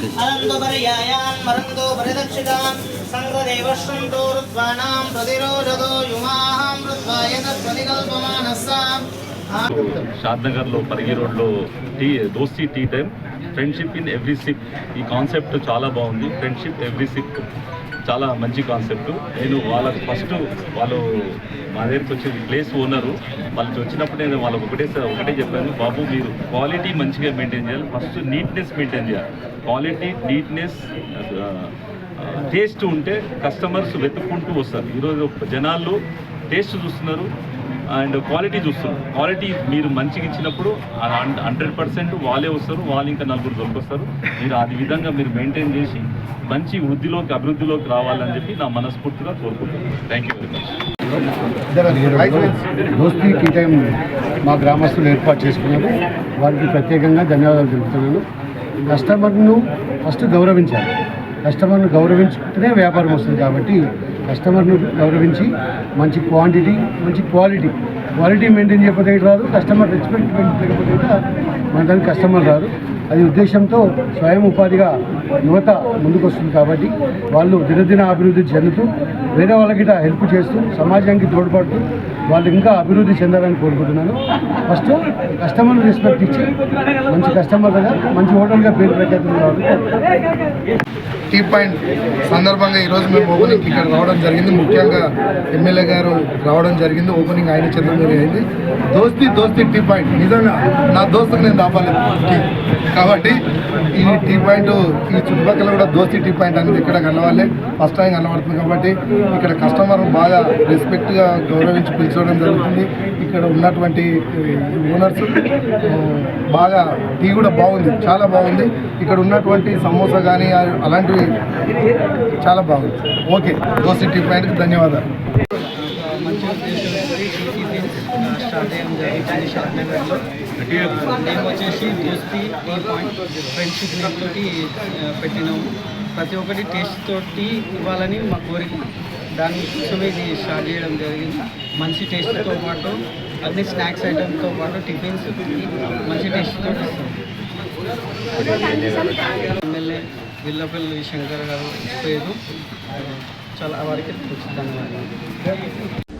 अनन्तो पर्यायान् मरन्तो परिदक्षितान् सङ्ग्रदेवश्रन्तो रुद्वानां प्रतिरोधतो युमाहां रुद्वाय तत्परिकल्पमानस्साम् షాద్ నగర్లో పరిగి రోడ్లో టీ దోస్తీ tea time friendship in every sip ఈ కాన్సెప్ట్ చాలా బాగుంది ఫ్రెండ్షిప్ ఎవ్రీ సిప్ చాలా మంచి కాన్సెప్ట్ నేను వాళ్ళకు ఫస్ట్ వాళ్ళు మా దగ్గరికి వచ్చి ప్లేస్ ఓనరు వాళ్ళకి వచ్చినప్పుడు నేను వాళ్ళకి ఒకటే ఒకటే చెప్పాను బాబు మీరు క్వాలిటీ మంచిగా మెయింటైన్ చేయాలి. ఫస్ట్ నీట్నెస్ మెయింటైన్ చేయాలి. క్వాలిటీ నీట్నెస్ టేస్ట్ ఉంటే కస్టమర్స్ వెతుక్కుంటూ వస్తారు. ఈరోజు జనాలు టేస్ట్ చూస్తున్నారు. అండ్ క్వాలిటీ చూస్తున్నారు. క్వాలిటీ మీరు మంచిగా ఇచ్చినప్పుడు హండ్రెడ్ పర్సెంట్ వాళ్ళే వస్తారు వాళ్ళు ఇంకా నలుగురు దొరికొస్తారు. మీరు అది విధంగా మీరు మెయింటైన్ చేసి మంచి వృద్ధిలోకి అభివృద్ధిలోకి రావాలని చెప్పి నా మనస్ఫూర్తిగా కోరుకుంటున్నాను. Thank you very much time మా గ్రామస్తులు ఏర్పాటు చేసుకున్నారు. వారికి ప్రత్యేకంగా ధన్యవాదాలు తెలుపుతున్నాను. కస్టమర్ను ఫస్ట్ గౌరవించాలి. కస్టమర్ను గౌరవించుకుంటేనే వ్యాపారం వస్తుంది కాబట్టి కస్టమర్ను గౌరవించి మంచి క్వాంటిటీ మంచి క్వాలిటీ. క్వాలిటీ మెయింటైన్ చేయకపోతే రాదు కస్టమర్ రెస్పెక్ట్ లేకపోతే మన దానికి కస్టమర్ రాదు అది ఉద్దేశంతో స్వయం ఉపాధిగా యువత ముందుకొస్తుంది కాబట్టి వాళ్ళు దినదిన అభివృద్ధి చెందుతూ వేరే వాళ్ళకి హెల్ప్ చేస్తూ సమాజానికి తోడ్పడుతూ వాళ్ళు ఇంకా అభివృద్ధి చెందాలని కోరుకుంటున్నాను. ఫస్ట్ కస్టమర్ రెస్పెక్ట్ ఇచ్చి మంచి కస్టమర్గా మంచి హోటల్గా పేరు ప్రఖ్యాతం కావాలని టీ పాయింట్ సందర్భంగా ఈరోజు మేము ఓపెనింగ్ ఇక్కడ రావడం జరిగింది. ముఖ్యంగా ఎమ్మెల్యే గారు రావడం జరిగింది. ఓపెనింగ్ ఆయన చంద్రబాబు అయింది. దోస్తి దోస్తి టీ పాయింట్. నిజంగా నా దోస్తుకు నేను దాపాలేదు. కాబట్టి ఈ టీ పాయింట్ ఈ చుట్టుపక్కల కూడా దోస్తి టీ పాయింట్ అనేది ఇక్కడ కనవాలే ఫస్ట్ టైం కనబడుతుంది కాబట్టి ఇక్కడ కస్టమర్ బాగా రెస్పెక్ట్గా గౌరవించి పిలిచడం జరుగుతుంది. ఇక్కడ ఉన్నటువంటి ఓనర్స్ బాగా టీ కూడా బాగుంది. చాలా బాగుంది. ఇక్కడ ఉన్నటువంటి సమోసా కానీ అలాంటివి చాలా బాగుంది. ఓకే దోస్తి టీ పాయింట్కి ధన్యవాదాలు. మంచి స్టార్ట్ చేయడం జరుగుతుంది షాద్ నగర్లో నేమ్ వచ్చేసి దోస్తి టీ పాయింట్ ఫ్రెండ్షిప్ తోటి పెట్టినాము. ప్రతి ఒక్కటి టేస్ట్ తోటి ఇవ్వాలని మా కోరిక. దాని కోసం ఇది స్టార్ట్ చేయడం జరిగింది. మంచి టేస్ట్తో పాటు అన్ని స్నాక్స్ ఐటమ్తో పాటు టిఫిన్స్ మంచి టేస్ట్తో ఇస్తాం ఎమ్మెల్యే విల్లపల్లి శంకర్ గారు పేరు. చాలా వారికి ధన్యవాదాలు.